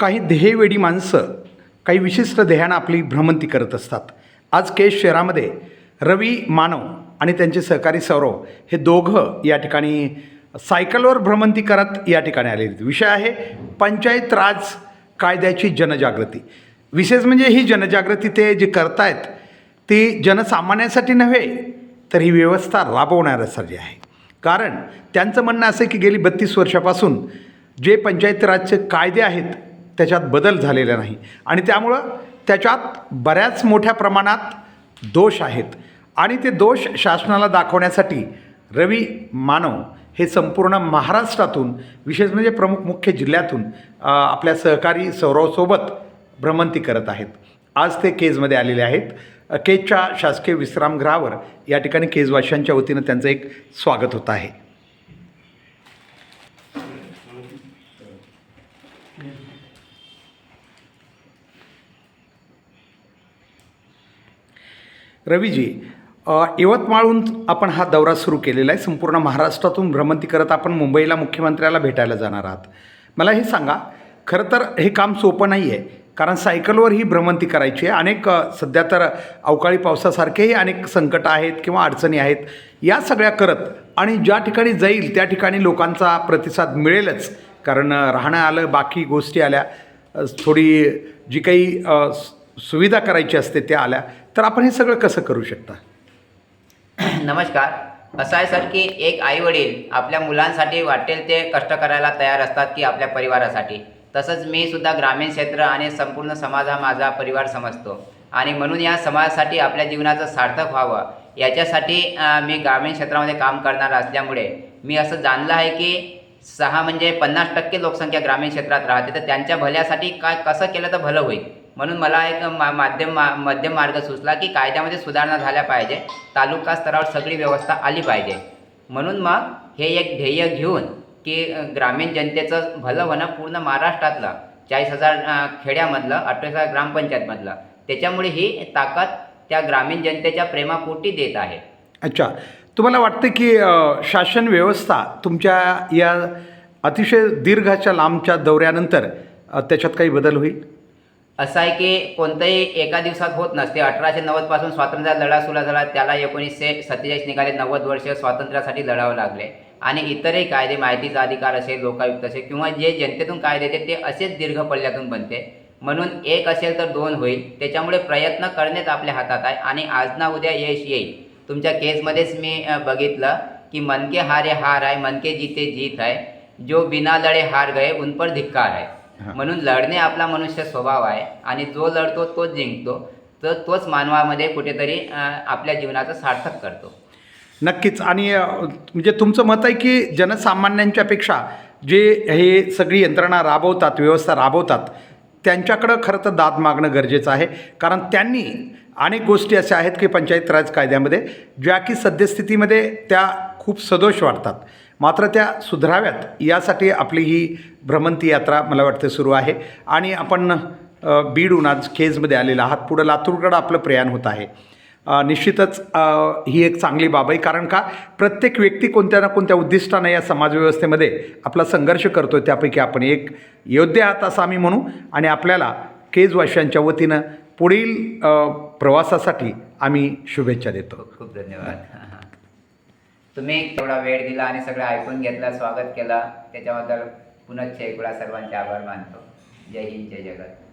काही ध्येयवेडी माणसं काही विशिष्ट ध्येयानं आपली भ्रमंती करत असतात. आज केश शहरामध्ये रवी मानव आणि त्यांचे सहकारी सौरव हे दोघं या ठिकाणी सायकलवर भ्रमंती करत या ठिकाणी आलेले आहेत. विषय आहे पंचायत राज कायद्याची जनजागृती. विशेष म्हणजे ही जनजागृती ते जे करतायत ती जनसामान्यासाठी नव्हे तर ही व्यवस्था राबवणाऱ्यासाठी आहे. कारण त्यांचं म्हणणं असं की गेली बत्तीस वर्षापासून जे पंचायत राजचे कायदे आहेत त्याच्यात बदल झालेला नाही. आणि त्यामुळं त्याच्यात बऱ्याच मोठ्या प्रमाणात दोष आहेत. आणि ते दोष शासनाला दाखवण्यासाठी रवी मानव हे संपूर्ण महाराष्ट्रातून विशेष म्हणजे प्रमुख मुख्य जिल्ह्यातून आपल्या सहकारी सौरवसोबत भ्रमंती करत आहेत. आज ते केजमध्ये आलेले आहेत. केजच्या शासकीय विश्रामगृहावर या ठिकाणी केजवाशांच्या वतीनं त्यांचं एक स्वागत होत आहे. रवीजी यवतमाळहून आपण हा दौरा सुरू केलेला आहे. संपूर्ण महाराष्ट्रातून भ्रमंती करत आपण मुंबईला मुख्यमंत्र्याला भेटायला जाणार आहात. मला हे सांगा खरं तर हे काम सोपं नाही आहे कारण सायकलवर ही भ्रमंती करायची आहे. अनेक सध्या तर अवकाळी पावसासारखेही अनेक संकट आहेत किंवा अडचणी आहेत. या सगळ्या करत आणि ज्या ठिकाणी जाईल त्या ठिकाणी लोकांचा प्रतिसाद मिळेलच कारण राहणं आलं बाकी गोष्टी आल्या. थोडी जी काही सुविधा करायची असते त्या आल्या तर आपण हे सगळं कसं करू शकता? नमस्कार. असं आहे सर की एक आई वडील आपल्या मुलांसाठी वाटेल ते कष्ट करायला तयार असतात की आपल्या परिवारासाठी. तसंच मी सुद्धा ग्रामीण क्षेत्र आणि संपूर्ण समाज हा माझा परिवार समजतो. आणि म्हणून या समाजासाठी आपल्या जीवनाचं सार्थक व्हावं. याच्यासाठी मी ग्रामीण क्षेत्रामध्ये काम करणार असल्यामुळे मी असं जाणलं आहे की सहा म्हणजे पन्नास टक्के लोकसंख्या ग्रामीण क्षेत्रात राहते. तर त्यांच्या भल्यासाठी काय कसं केलं तर भलं होईल? म्हणून मला एक मा माध्यम मा मध्यम मार्ग सुचला की कायद्यामध्ये सुधारणा झाल्या पाहिजे. तालुका स्तरावर सगळी व्यवस्था आली पाहिजे. म्हणून मग हे एक ध्येय घेऊन की ग्रामीण जनतेचं भलं होणं पूर्ण महाराष्ट्रातलं चाळीस हजार खेड्यामधलं अठ्ठावीस हजार ग्रामपंचायतमधलं. त्याच्यामुळे ही ताकद त्या ग्रामीण जनतेच्या प्रेमापोटी देत आहे. अच्छा. तुम्हाला वाटतं की शासन व्यवस्था तुमच्या या अतिशय दीर्घाच्या लांबच्या दौऱ्यानंतर त्याच्यात काही बदल होईल? असं आहे की कोणतंही एका दिवसात होत नसते. अठराशे नव्वदपासून स्वातंत्र्याचा लढा सुरू झाला. त्याला एकोणीसशे सत्तेचाळीस निघाले. नव्वद वर्ष स्वातंत्र्यासाठी लढावं लागले. आणि इतरही कायदे माहितीचा अधिकार असेल लोकायुक्त असेल किंवा जे जनतेतून कायदे येते ते असेच दीर्घ पल्ल्यातून बनते. म्हणून एक असेल तर दोन होईल. त्याच्यामुळे प्रयत्न करणेच आपल्या हातात आहे. आणि आज ना उद्या यश येईल. तुमच्या केसमध्येच मी बघितलं की मनके हारे हार आहे मनके जीते जीत आहे. जो बिना लढे हार गए उन पर धिक्कार आहे. म्हणून लढणे आपला मनुष्य स्वभाव आहे आणि जो लढतो तोच जिंकतो तर तोच मानवामध्ये कुठेतरी आपल्या जीवनाचं सार्थक करतो. नक्कीच. आणि म्हणजे तुमचं मत आहे की जनसामान्यांच्यापेक्षा जे हे सगळी यंत्रणा राबवतात व्यवस्था राबवतात त्यांच्याकडं खरं तर दाद मागणं गरजेचं आहे. कारण त्यांनी अनेक गोष्टी अशा आहेत की पंचायत राज कायद्यामध्ये ज्या की सद्यस्थितीमध्ये त्या खूप सदोष वाटतात. मात्र त्या सुधाराव्यात. यासाठी आपली ही भ्रमंती यात्रा मला वाटतं सुरू आहे. आणि आपण अ, बीडहून आज केजमध्ये आलेला आहात. पुढं लातूरकडं आपलं प्रयाण होत आहे. निश्चितच ही एक चांगली बाब आहे. कारण का? प्रत्येक व्यक्ती कोणत्या ना कोणत्या उद्दिष्टानं या समाजव्यवस्थेमध्ये आपला संघर्ष करतो त्यापैकी आपण एक योद्धे आहात असं आम्ही म्हणू. आणि आपल्याला केजवाशांच्या वतीनं पुढील प्रवासासाठी आम्ही शुभेच्छा देतो. खूप धन्यवाद. तुम्ही तेवढा वेळ दिला आणि सगळं ऐकून घेतला स्वागत केला. त्याच्याबद्दल पुनश्च एकदा सर्वांचे आभार मानतो. जय हिंद जय जगत.